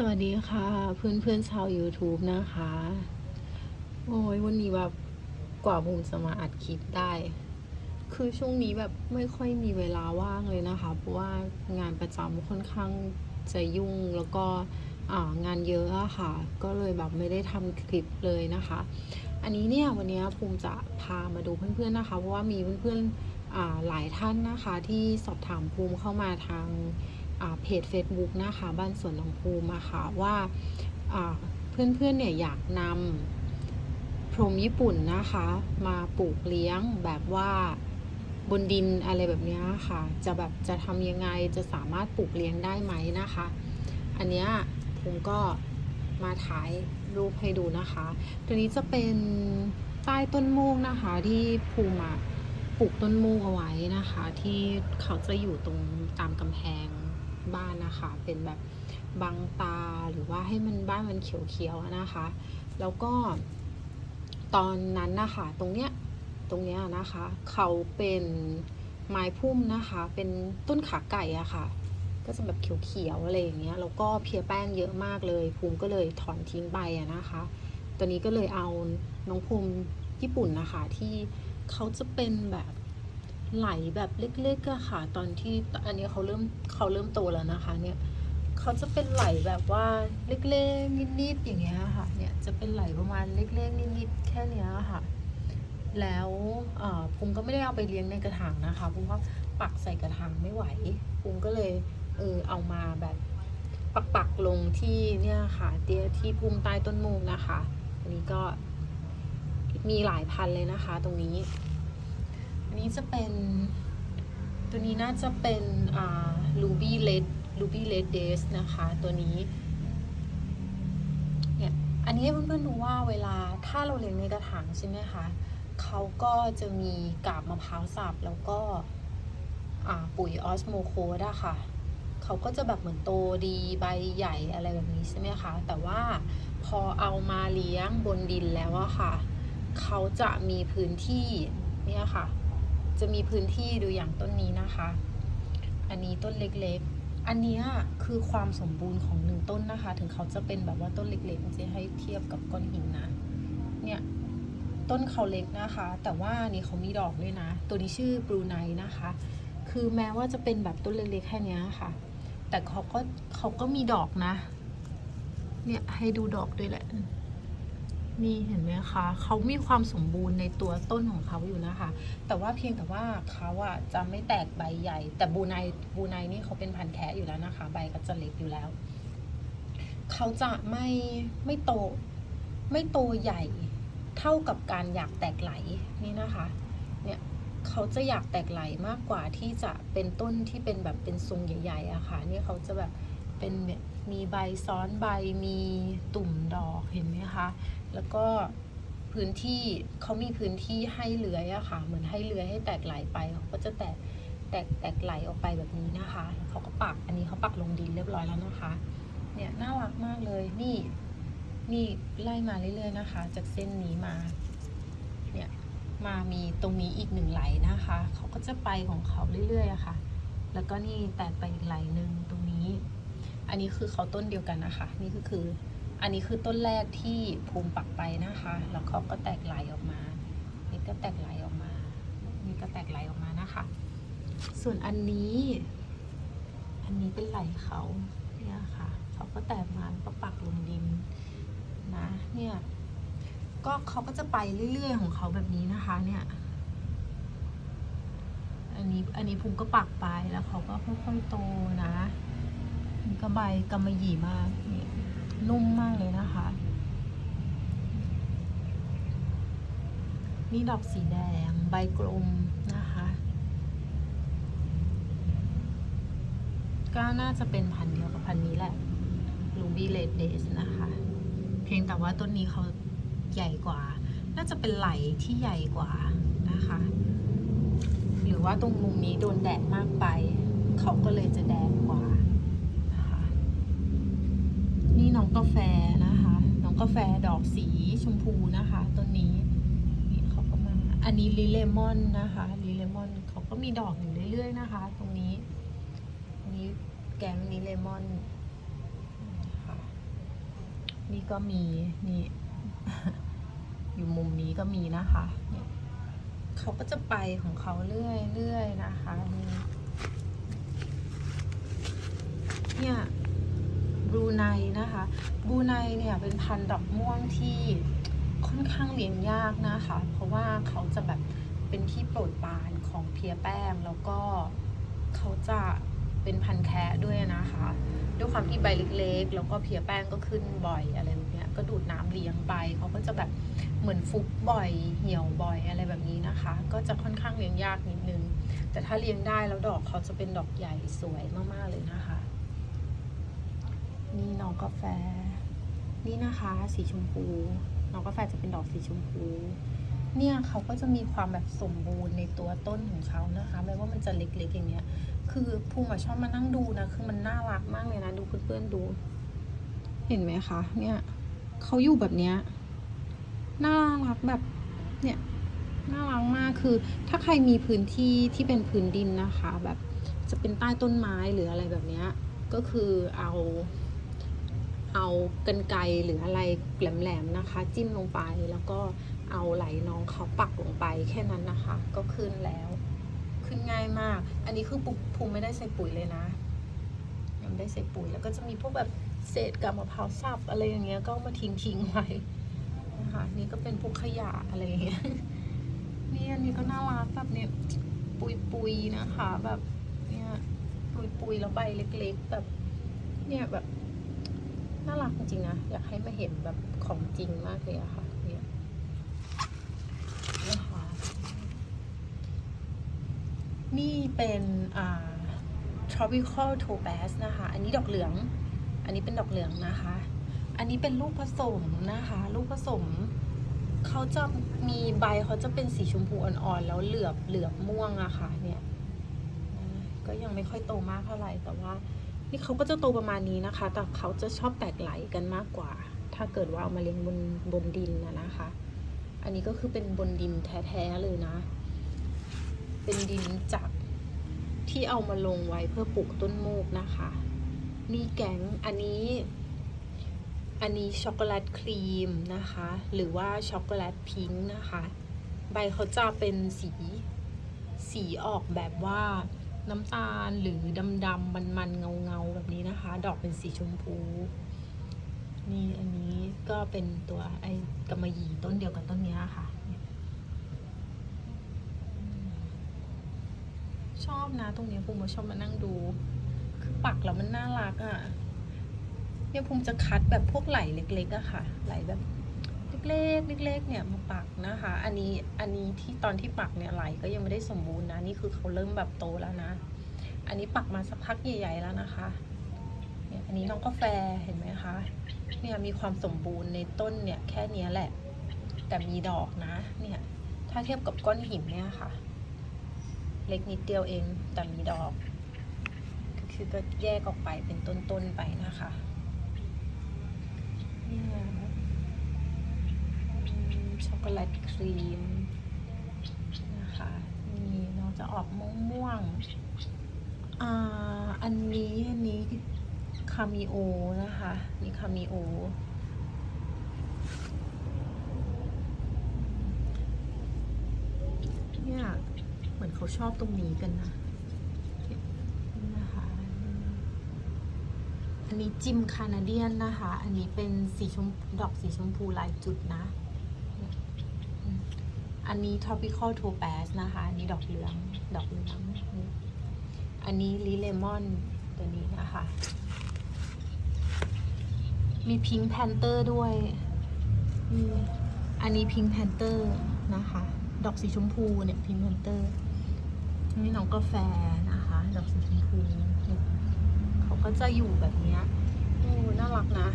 สวัสดีค่ะ เพื่อนเพื่อนๆชาว YouTube นะคะ โอ้ยวันนี้แบบกว่าบูมจะมาอัดคลิปได้ คือช่วงนี้แบบไม่ค่อยมีเวลาว่างเลยนะคะ เพราะว่างานประจำค่อนข้างจะยุ่งแล้วก็งานเยอะอะค่ะ ก็เลยแบบไม่ได้ทำคลิปเลยนะคะ อันนี้เนี่ยวันนี้ภูมิจะพามาดูเพื่อนๆนะคะ เพราะว่ามีเพื่อนๆหลายท่านนะคะ ที่สอบถามภูมิเข้ามาทาง เพจ Facebook นะคะบ้านสวนหนองภูมิะค่ะว่าเพื่อนๆเนี่ยอยากนำพรมญี่ปุ่นนะคะ มาปลูกเลี้ยงแบบว่าบนดินอะไรแบบนี้ค่ะ จะแบบจะทำยังไงจะสามารถปลูกเลี้ยงได้ไหมนะคะ อันเนี้ยผมก็มาถ่ายรูปให้ดูนะคะ ตัวนี้จะเป็นใต้ต้นโมกนะคะที่ภูมิปลูกต้นโมกเอาไว้นะคะ ที่เขาจะอยู่ตรงตามกำแพง บ้านนะคะ เป็นแบบบังตาหรือว่าให้มันบ้านมันเขียวๆนะคะ แล้วก็ตอนนั้นนะคะตรงเนี้ยตรงเนี้ยนะคะ เขาเป็นไม้พุ่มนะคะ เป็นต้นขาไก่อะค่ะ ก็จะแบบเขียวๆอะไรอย่างเงี้ยแล้วก็เพียแป้งเยอะมากเลยภูมิก็เลยถอนทิ้งไปอะนะคะ ตัวนี้ก็เลยเอาน้องภูมิญี่ปุ่นนะคะที่เขาจะเป็นแบบ ไหลแบบเล็กๆอะค่ะ ตอนที่อันนี้เขาเริ่มเขาเริ่มโตแล้วนะคะเนี่ยเขาจะเป็นไหลแบบว่าเล็กๆนิดๆอย่างเงี้ยค่ะเนี่ยจะเป็นไหลประมาณเล็กๆนิดๆแค่เนี้ยค่ะ แล้วเอ่มก็ไม่ได้เอาไปเลี้ยงในกระถางนะคะภูมิว่าปักใส่กระถางไม่ไหวภูมิก็เลยเออเอามาแบบปักปักๆลงที่เนี่ยค่ะเตียที่ภูมิใต้ต้นมูกนะคะ อันนี้ก็มีหลายพันเลยนะคะตรงนี้ อันนี้จะเป็น ตัวนี้น่าจะเป็นอ่า ruby red ruby red days นะคะ ตัวนี้เนี่ยอันนี้ให้เพื่อนๆดูว่าเวลาถ้าเราเลี้ยงในกระถางใช่ไหมคะเขาก็จะมีกาบมะพร้าวสับแล้วก็อ่าปุ๋ยออสโมโคดอะค่ะ เขาก็จะแบบเหมือนโตดีใบใหญ่อะไรแบบนี้ใช่ไหมคะ แต่ว่าพอเอามาเลี้ยงบนดินแล้วอะค่ะ เขาจะมีพื้นที่เนี่ยค่ะ จะมีพื้นที่ดูอย่างต้นนี้นะคะ อันนี้ต้นเล็กๆ อันนี้คือความสมบูรณ์ของหนึ่งต้นนะคะ ถึงเขาจะเป็นแบบว่าต้นเล็กๆจะให้เทียบกับก้อนหินนะ เนี่ยต้นเขาเล็กนะคะ แต่ว่านี่เขามีดอกด้วยนะ ตัวนี้ชื่อบรูไนนะคะ คือแม้ว่าจะเป็นแบบต้นเล็กๆแค่นี้ค่ะ แต่เขาก็เขาก็มีดอกนะ เนี่ยให้ดูดอกด้วยแหละ นี่เห็นไหมคะเขามีความสมบูรณ์ในตัวต้นของเขาอยู่นะคะ แต่ว่าเพียงแต่ว่าเขาอะจะไม่แตกใบใหญ่ แต่บูไนบูไนนี่เขาเป็นพันธุ์แคะอยู่แล้วนะคะ ใบก็จะเล็กอยู่แล้วเขาจะไม่ไม่โตไม่โตใหญ่เท่ากับการอยากแตกไหลนี่นะคะเนี่ยเขาจะอยากแตกไหลมากกว่าที่จะเป็นต้นที่เป็นแบบเป็นทรงใหญ่ๆอะค่ะเนี่ยเขาจะแบบเป็นมีใบซ้อนใบมีตุ่มดอกเห็นไหมคะ แล้วก็พื้นที่เขามีพื้นที่ให้เลื้อยอะค่ะ เหมือนให้เลื้อยให้แตกไหลไปเขาก็จะแตกแตกแตกไหลออกไปแบบนี้นะคะเขาก็ปักอันนี้เขาปักลงดินเรียบร้อยแล้วนะคะ เนี่ยน่ารักมากเลยนี่นี่ไล่มาเรื่อยๆนะคะ จากเส้นนี้มาเนี่ยมามีตรงนี้อีกหนึ่งไหลนะคะเขาก็จะไปของเขาเรื่อยๆอะค่ะ แล้วก็นี่แตกไปอีกไหลหนึ่งตรงนี้ อันนี้คือเขาต้นเดียวกันนะคะ นี่ก็คือ อันนี้คือต้นแรกที่ภูมิปักไปนะคะ แล้วเขาก็แตกไหลออกมา นี่ก็แตกไหลออกมา นี่ก็แตกไหลออกมานะคะ ส่วนอันนี้ อันนี้เป็นไหลเขาเนี่ยค่ะเขาก็แตกมาแล้วก็ปักลงดินนะ เนี่ย ก็เขาก็จะไปเรื่อยๆของเขาแบบนี้นะคะ เนี่ย อันนี้ อันนี้ภูมิก็ปักไปแล้วเขาก็ค่อยๆโตนะนี่ก็ใบกำมะหยี่มากนี่ย นุ่มมากเลยนะคะนี่ดอกสีแดง ใบกลมนะคะ ก็น่าจะเป็นพันเดียวกับพันนี้แหละ Ruby Red Days นะคะ เพียงแต่ว่าต้นนี้เขาใหญ่กว่า น่าจะเป็นไหลที่ใหญ่กว่านะคะ หรือว่าตรงมุมนี้โดนแดดมากไป เขาก็เลยจะแดงกว่า นี่น้องกาแฟนะคะ น้องกาแฟดอกสีชมพูนะคะต้นนี้นี่เขาก็มาอันนี้ลิเลมอนนะคะลิเลมอนเขาก็มีดอกอยู่เรื่อยๆนะคะ ตรงนี้นนี้แกงนี้เลมอนนี่ก็มีนี่อยู่มุมนี้ก็มีนะคะเนี่ยเขาก็จะไปของเขาเรื่อยเรื่อยนะคะนี่เนี่ย บรูไนนะคะบรูไนเนี่ยเป็นพันธุ์ดอกม่วงที่ค่อนข้างเลี้ยงยากนะคะ เพราะว่าเขาจะแบบเป็นที่โปรดปรานของเพียแป้งแล้วก็เขาจะเป็นพันธุ์แคะด้วยนะคะ ด้วยความที่ใบเล็กๆ แล้วก็เพียแป้งก็ขึ้นบ่อยอะไรแบบนี้ก็ดูดน้ำเลี้ยงไปเขาก็จะแบบเหมือนฟุกบ่อยเหี่ยวบ่อยอะไรแบบนี้นะคะ ก็จะค่อนข้างเลี้ยงยากนิดนึง แต่ถ้าเลี้ยงได้แล้วดอกเขาจะเป็นดอกใหญ่สวยมากๆเลยนะคะ นี่น้องกาแฟ นี่นะคะ สีชมพู น้องกาแฟจะเป็นดอกสีชมพู เนี่ยเขาก็จะมีความแบบสมบูรณ์ในตัวต้นของเขานะคะ ไม่ว่ามันจะเล็กๆอย่างเงี้ย คือภูมิอะชอบมานั่งดูนะ คือมันน่ารักมากเลยนะ ดูเพื่อนๆดู เห็นไหมคะ เนี่ยเขาอยู่แบบเนี้ย น่ารักแบบ เนี่ยน่ารักมากคือ ถ้าใครมีพื้นที่ที่เป็นพื้นดินนะคะ แบบจะเป็นใต้ต้นไม้หรืออะไรแบบเนี้ยก็คือเอา เอากันไกรหรืออะไรแหลมๆนะคะ จิ้มลงไปแล้วก็เอาไหลน้องเขาปักลงไปแค่นั้นนะคะ ก็ขึ้นแล้ว ขึ้นง่ายมาก อันนี้คือปุ๊บภูมิไม่ได้ใส่ปุ๋ยเลยนะยังไม่ได้ใส่ปุ๋ยแล้วก็จะมีพวกแบบเศษกับมะพร้าวสับอะไรอย่างเงี้ยก็มาทิ้งทิ้งไว้นะคะนี่ก็เป็นพวกขยะอะไรอย่างเงี้ยนี่อันนี้ก็น่ารักแบบเนี้ยปุยปุยๆนะคะ แบบเนี่ยปุยปุยๆแล้วใบเล็ก ๆ แบบเนี่ยแบบ น่ารักจริงๆนะ อยากให้มาเห็นแบบของจริงมากเลยอะค่ะเนี่ยนะคะนี่เป็นอ่า tropical topaz นะคะ อันนี้ดอกเหลือง อันนี้เป็นดอกเหลืองนะคะ อันนี้เป็นลูกผสมนะคะ ลูกผสมเขาจะมีใบเขาจะเป็นสีชมพูอ่อนๆ แล้วเหลือบเหลือบม่วงอะค่ะเนี่ย ก็ยังไม่ค่อยโตมากเท่าไหร่แต่ว่า นี่เขาก็จะโตประมาณนี้นะคะ แต่เขาจะชอบแตกไหลกันมากกว่า ถ้าเกิดว่าเอามาเลี้ยงบนบนดินนะนะคะ อันนี้ก็คือเป็นบนดินแท้ๆเลยนะ เป็นดินจากที่เอามาลงไว้เพื่อปลูกต้นโมกนะคะ นี่แกงอันนี้ อันนี้ช็อกโกแลตครีมนะคะ หรือว่าช็อกโกแลตพิงค์นะคะ ใบเขาจะเป็นสี สีออกแบบว่า น้ำตาลหรือดำๆมันๆเงาๆแบบนี้นะคะ ดอกเป็นสีชมพู นี่อันนี้ก็เป็นตัวไอ้กำมะหยี่ต้นเดียวกับต้นนี้ค่ะ ชอบนะตรงนี้ภูมิชอบมานั่งดู คือปักแล้วมันน่ารักอะ่ะเนี่ยภูมิจะคัดแบบพวกไหลเล็กๆอะค่ะ ไหลแบบ เล็กๆเล็กๆเนี่ยมาปักนะคะ อันนี้อันนี้ที่ตอนที่ปักเนี่ยไหลก็ยังไม่ได้สมบูรณ์นะนี่คือเขาเริ่มแบบโตแล้วนะ อันนี้ปักมาสักพักใหญ่ ๆแล้วนะคะเนี่ยอันนี้น้องกาแฟเห็นไหมคะเนี่ยมีความสมบูรณ์ในต้นเนี่ยแค่เนี้ยแหละ แต่มีดอกนะเนี่ยถ้าเทียบกับก้อนหินเนี่ยค่ะ เล็กนิดเดียวเองแต่มีดอกก็คือก็แยกออกไปเป็นต้นๆไปนะคะ เนี่ย โกแลตครีมนะคะนี่น้องจะออกม่วงๆอ่าอันนี้อันนี้คามิโอนะคะนี่คามิโอเนี่ยเหมือนเขาชอบตรงนี้กันนะนะคะอันนี้จิมคานาเดียนนะคะ อันนี้เป็นสีชมดอกสีชมพูลายจุดนะ อันนี้ tropical topaz นะคะ อันนี้ดอกเหลือง ดอกเหลืองนี่อันนี้ลิเลมอนตัวนี้นะคะ มีพิง k ์แพนเตอร์ด้วย อันนี้พิง k ์แพนเตอร์นะคะ ดอกสีชมพูเนี่ยพิง k ์แพนเตอร์นี่น้องกาแฟนะคะ ดอกสีชมพูเขาก็จะอยู่แบบนี้โอ้น่ารักนะ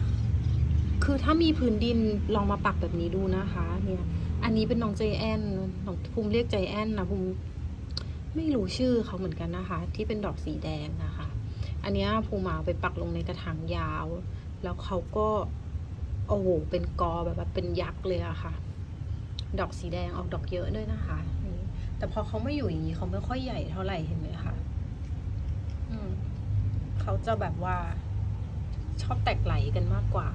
คือถ้ามีพื้นดินลองมาปักแบบนี้ดูนะคะ เนี่ย อันนี้เป็นน้องใจแอนน้องภูมิเรียกใจแอนนะภูมิไม่รู้ชื่อเขาเหมือนกันนะคะ ที่เป็นดอกสีแดงนะคะ อันนี้ภูมิเอาไปปักลงในกระถางยาว แล้วเขาก็โอ้โหเป็นกอแบบว่าเป็นยักษ์เลยอะค่ะ ดอกสีแดงออกดอกเยอะด้วยนะคะ แต่พอเขาไม่อยู่อย่างนี้เขาไม่ค่อยใหญ่เท่าไหร่เห็นไหมคะเขาจะแบบว่าชอบแตกไหลกันมากกว่า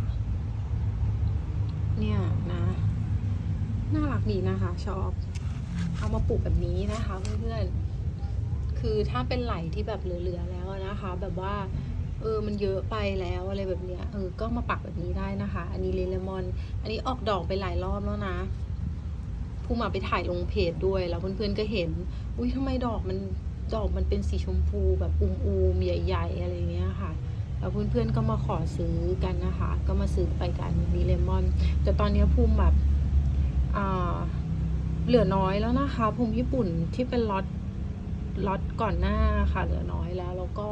เนี่ยนะ น่ารักดีนะคะชอบ เอามาปลูกแบบนี้นะคะเพื่อนๆคือถ้าเป็นไหลที่แบบเหลือๆแล้วนะคะ แบบว่า เออมันเยอะไปแล้วอะไรแบบเนี้ยเออก็มาปักแบบนี้ได้นะคะ อันนี้เลเลมอน อันนี้ออกดอกไปหลายรอบแล้วนะผู้มาไปถ่ายลงเพจด้วยแล้วเพื่อนๆก็เห็น อุ้ยทำไมดอกมันดอกมันเป็นสีชมพูแบบอูมๆใหญ่ๆอะไรเงี้ยค่ะแล้วเพื่อนๆก็มาขอซื้อกันนะคะ ก็มาซื้อไปกันมีเลมอน แต่ตอนนี้ภูมิแบบ เหลือน้อยแล้วนะคะภูมิญี่ปุ่นที่เป็นล็อตล็อตก่อนหน้าค่ะ เหลือน้อยแล้วแล้วก็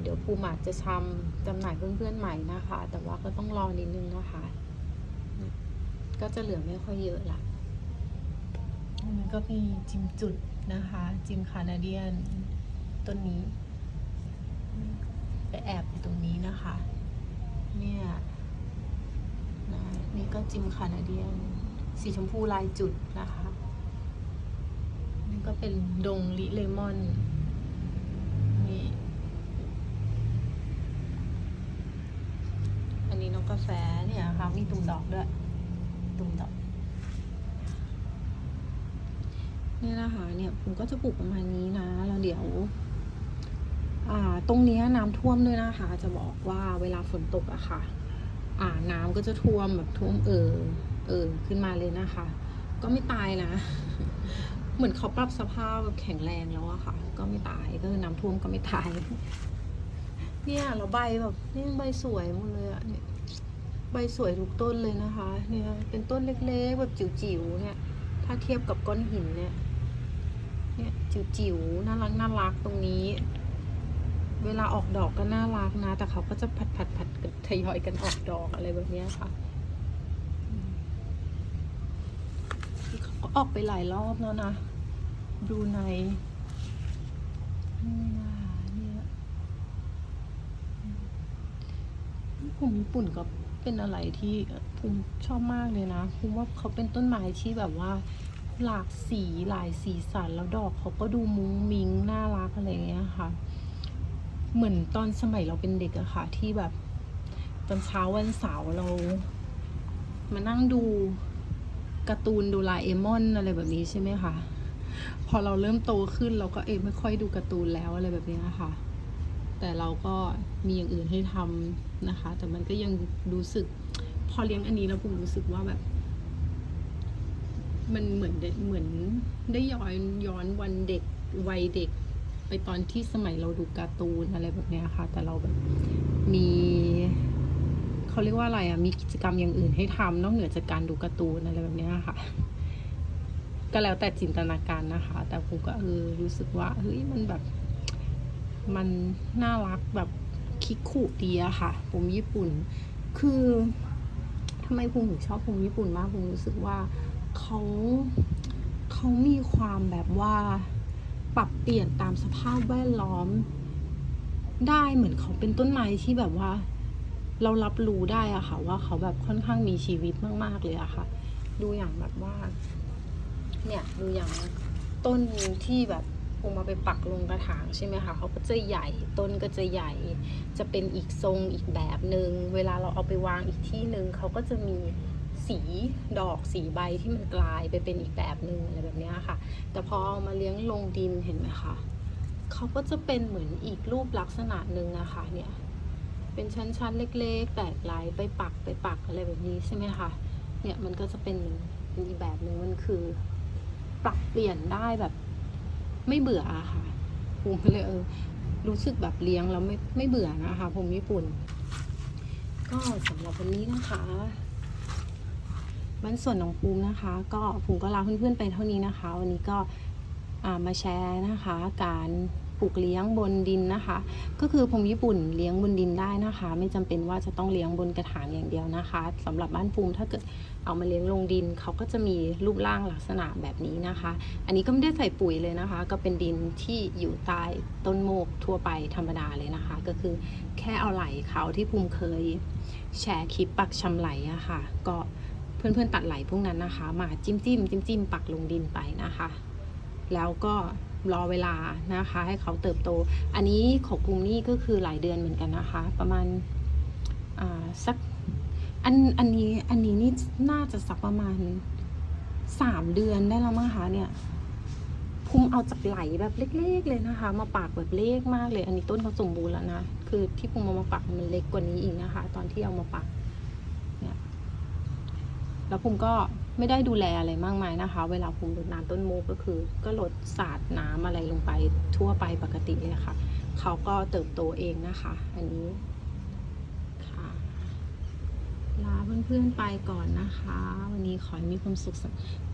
เดี๋ยวภูมิอาจจะทำจำหน่ายเพื่อนๆใหม่นะคะ แต่ว่าก็ต้องรอนิดนึงนะคะ ก็จะเหลือไม่ค่อยเยอะละอันนั้นก็มีจิมจุดนะคะ จิมคานาเดียนต้นนี้ ไปแอบอยู่ตรงนี้นะคะ เนี่ยนะนี่ก็จิมคานาเดียน สีชมพูลายจุดนะคะนี่ก็เป็นดงลิเลมอนนี่อันนี้นกกาแฟเนี่ยนะคะมีตุ่มดอกด้วยตุ่มดอกเนี่ยนะคะเนี่ยผมก็จะปลูกประมาณนี้นะแล้วเดี๋ยวอ่าตรงนี้น้ำท่วมด้วยนะคะ จะบอกว่าเวลาฝนตกอะค่ะ อ่าน้ำก็จะท่วมแบบท่วมเออ เออขึ้นมาเลยนะคะ ก็ไม่ตายนะ เหมือนเขาปรับสภาพแบบแข็งแรงแล้วอะค่ะ ก็ไม่ตายก็คือน้ำท่วมก็ไม่ตายเนี่ยเราใบแบบนี่ใบสวยหมดเลยอะเนี่ยใบสวยทุกต้นเลยนะคะ เนี่ยเป็นต้นเล็กๆแบบจิ๋วๆเนี่ย ถ้าเทียบกับก้อนหินเนี่ยเนี่ยจิ๋วๆน่ารักน่ารักตรงนี้ เวลาออกดอกก็น่ารักนะ แต่เขาก็จะผัดผัดผัดกันทยอยกันออกดอกอะไรแบบเนี้ยค่ะอืมนี่ เขาก็ออกไปหลายรอบแล้วนะดูในนี่นะเนี่ยผมญี่ปุ่นก็เป็นอะไรที่ภูมิชอบมากเลยนะภูมิว่าเขาเป็นต้นไม้ที่แบบว่า หลากสีหลายสีสันแล้วดอกเขาก็ดูมุ้งมิ้งน่ารักอะไรเงี้ยค่ะ เหมือนตอนสมัยเราเป็นเด็กอะค่ะ ที่แบบตอนเช้าวันเสาร์เรา มานั่งดู การ์ตูนดูลาเอมอนอะไรแบบนี้ใช่ไหมคะ พอเราเริ่มโตขึ้นเราก็เอไม่ค่อยดูการ์ตูนแล้วอะไรแบบนี้ยค่ะแต่เราก็มีอย่างอื่นให้ทำนะคะ แต่มันก็ยังรู้สึก พอเลี้ยงอันนี้แล้วผมรู้สึกว่าแบบ มันเหมือนเหมือนได้ย้อนย้อนวันเด็กวัยเด็ก ไปตอนที่สมัยเราดูการ์ตูนอะไรแบบนี้ค่ะ แต่เราแบบมี เขาเรียกว่าอะไรอะมีกิจกรรมอย่างอื่นให้ทำนอกเหนือจากการดูการ์ตูนอะไรแบบนี้ค่ะ ก็แล้วแต่จินตนาการนะคะ แต่ผมก็เออรู้สึกว่าเฮ้ยมันแบบ มันน่ารักแบบคิกคุดีอะค่ะผมญี่ปุ่น คือทำไมภูมิถึงชอบภูมิญี่ปุ่นมากภูมิรู้สึกว่าเขาเขามีความแบบว่าปรับเปลี่ยนตามสภาพแวดล้อม ได้เหมือนเขาเป็นต้นไม้ที่แบบว่า เรารับรู้ได้อะค่ะ ว่าเขาแบบค่อนข้างมีชีวิตมาก ๆ เลยอะค่ะ ดูอย่างแบบว่า เนี่ยดูอย่างต้นที่แบบผมมาไปปักลงกระถางใช่ไหมคะเขาก็จะใหญ่ต้นก็จะใหญ่ จะเป็นอีกทรงอีกแบบหนึ่งเวลาเราเอาไปวางอีกที่หนึ่งเขาก็จะมีสีดอกสีใบที่มันกลายไปเป็นอีกแบบหนึ่งอะไรแบบนี้ค่ะ แต่พอเอามาเลี้ยงลงดินเห็นไหมคะเขาก็จะเป็นเหมือนอีกรูปลักษณะหนึ่งนะคะเนี่ย เป็นชั้นๆ เล็กๆ แตกลายไปปักไปปักอะไรแบบนี้ใช่ไหมคะเนี่ยมันก็จะเป็นเป็นอีกแบบหนึ่งมันคือ ปรับเปลี่ยนได้แบบ ไม่เบื่ออะค่ะภูมิเลยเออรู้สึกแบบเลี้ยงแล้วไม่ไม่เบื่อนะคะภูมิญี่ปุ่น ก็สำหรับวันนี้นะคะบ้านส่วนของภูมินะคะ ก็ภูมิก็ลาเพื่อนๆไปเท่านี้นะคะ วันนี้ก็มาแชร์นะคะการ ปลูกเลี้ยงบนดินนะคะ ก็คือภูมิญี่ปุ่นเลี้ยงบนดินได้นะคะ ไม่จำเป็นว่าจะต้องเลี้ยงบนกระถางอย่างเดียวนะคะสำหรับบ้านภูมิถ้าเกิดเอามาเลี้ยงลงดินเขาก็จะมีรูปร่างลักษณะแบบนี้นะคะ อันนี้ก็ไม่ได้ใส่ปุ๋ยเลยนะคะ ก็เป็นดินที่อยู่ใต้ต้นโมกทั่วไปธรรมดาเลยนะคะ ก็คือแค่เอาไหลเขาที่ภูมิเคยแชร์คลิปปักชำไหลอะค่ะ ก็เพื่อนๆตัดไหลพวกนั้นนะคะ มาจิ้มจิ้มจิ้มจิ้มปักลงดินไปนะคะ แล้วก็ รอเวลานะคะ ให้เขาเติบโต อันนี้ของภูมินี่ก็คือหลายเดือนเหมือนกันนะคะ ประมาณาสักอันอันนี้อันนี้นี่น่าจะสักประมาณสามเดือนได้แล้วมั้งคะเนี่ยภูมิเอาจากไหลแบบเล็ก ๆ เลยนะคะ มาปากแบบเล็กมากเลย อันนี้ต้นเขาสมบูรณ์แล้วนะคือที่ภูมิเอามาปักมันเล็กกว่านี้อีกนะคะ ตอนที่เอามาปัก แล้วภูมิก็ไม่ได้ดูแลอะไรมากมายนะคะ เวลาภูมิรดน้ำต้นโมก็คือ ก็ลดสาดน้ำอะไรลงไปทั่วไปปกติเลยค่ะเขาก็เติบโตเองนะคะ อันนี้ค่ะลาเพื่อนๆไปก่อนนะคะ วันนี้ขอให้มีความสุข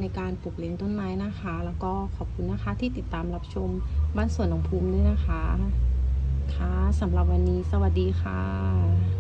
ในการปลูกเลี้ยงต้นไม้นะคะ แล้วก็ขอบคุณนะคะที่ติดตามรับชมบ้านสวนของภูมิด้วยนะคะค่ะสำหรับวันนี้สวัสดีค่ะ